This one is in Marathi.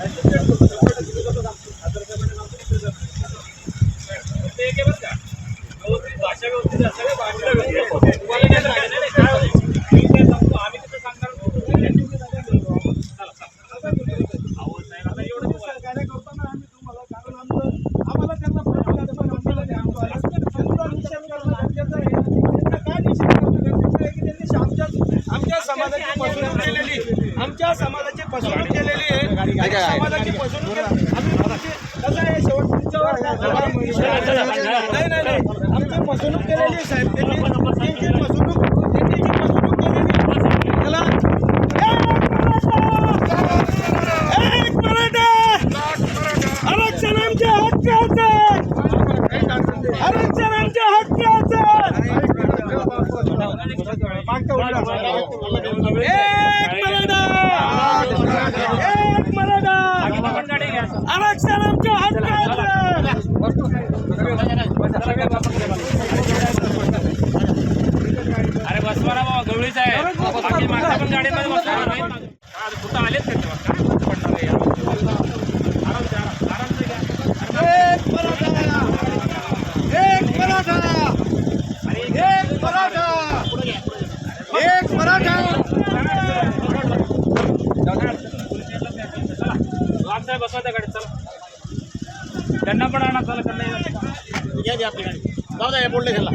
आमच्या आमच्या समाजाची फसवणूक केलेली आमच्या समाजाची फसवणूक केलेली आहे. नाही नाही नाही. आमची फसवणूक केलेली साहेब. त्यांची फसवणूक त्यांनी जी फसवणूक केलेली त्याला एक मराठा आरक्षणांच्या हक्काचे आरक्षणांच्या हक्काचे एक मराठा एक मराठा आरक्षणांच्या हक्काचे अरे बसवारा बाबा गवळीच आहे. बाकी मागच्या पण गाडीमध्ये बसणार नाही का कुठं आलेच का तेव्हा? काय पडणार आहे यार? आराम से, आराम- आराम से घ्या. एक मराठा एक मराठा एक मराठा एक मराठा वाघ साहेब बसवा त्या गाडीत चला. त्यांना पण आणा चला त्यांना घ्या आपली गाडी. जाऊ द्या बोलले त्याला